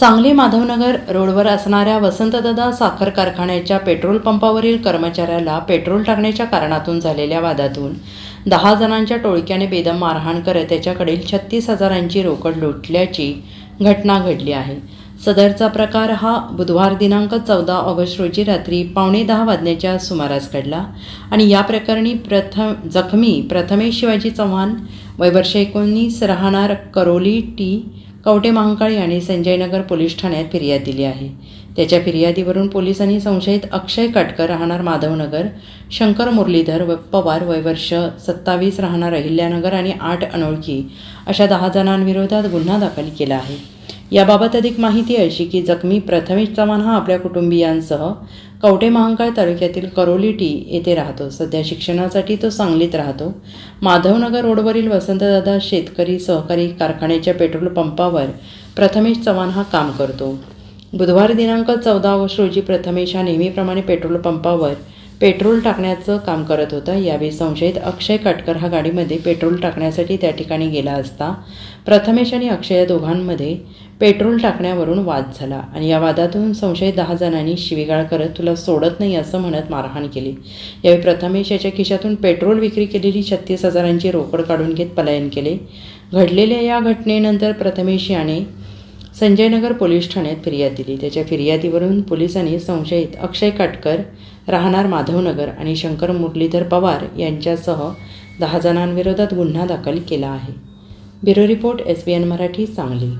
सांगली माधवनगर रोडवर असणाऱ्या वसंतदादा साखर कारखान्याच्या पेट्रोल पंपावरील कर्मचाऱ्याला पेट्रोल टाकण्याच्या कारणातून झालेल्या वादातून दहा जणांच्या टोळक्याने बेदम मारहाण करत त्याच्याकडील छत्तीस हजारांची रोकड लुटल्याची घटना घडली आहे. सदरचा प्रकार हा बुधवार दिनांक चौदा ऑगस्ट रोजी रात्री पावणे दहा वाजण्याच्या सुमारास घडला आणि या प्रकरणी प्रथम जखमी प्रथमेश शिवाजी चव्हाण वयवर्ष एकोणीस राहणार करोली टी कवटे महांकाळ यांनी संजयनगर पोलीस ठाण्यात फिर्याद दिली आहे. त्याच्या फिर्यादीवरून पोलिसांनी संशयित अक्षय काटकर राहणार माधवनगर शंकर मुरलीधर व पवार वयवर्ष सत्तावीस राहणार अहिल्यानगर आणि आठ अनोळखी अशा दहा जणांविरोधात गुन्हा दाखल केला आहे. याबाबत अधिक माहिती अशी की जखमी प्रथमेश चव्हाण हा आपल्या कुटुंबियांसह कवटे महांकाळ तालुक्यातील करोली टी येथे राहतो. सध्या शिक्षणासाठी तो सांगलीत राहतो. माधवनगर रोडवरील वसंतदादा शेतकरी सहकारी कारखान्याच्या पेट्रोल पंपावर प्रथमेश चव्हाण हा काम करतो. बुधवार दिनांक चौदा ऑगस्ट रोजी प्रथमेश हा नेहमीप्रमाणे पेट्रोल पंपावर पेट्रोल टाकण्याचं काम करत होता. यावेळी संशयित अक्षय काटकर हा गाडीमध्ये पेट्रोल टाकण्यासाठी त्या ठिकाणी गेला असता. प्रथमेश आणि अक्षय या दोघांमध्ये पेट्रोल टाकण्यावरून वाद झाला आणि या वादातून संशयित दहा जणांनी शिवीगाळ करत तुला सोडत नाही असं म्हणत मारहाण केली. यावेळी प्रथमेश याच्या खिशातून पेट्रोल विक्री केलेली छत्तीस हजारांची रोकड काढून घेत पलायन केले. घडलेल्या या घटनेनंतर प्रथमेश याने संजयनगर पोलीस ठाण्यात फिर्याद दिली. त्याच्या फिर्यादीवरून पोलिसांनी संशयित अक्षय काटकर राहणार माधवनगर आणि शंकर मुरलीधर पवार यांच्यासह दहा जणांविरोधात गुन्हा दाखल केला आहे. Bureau report S B N Marathi Sangli.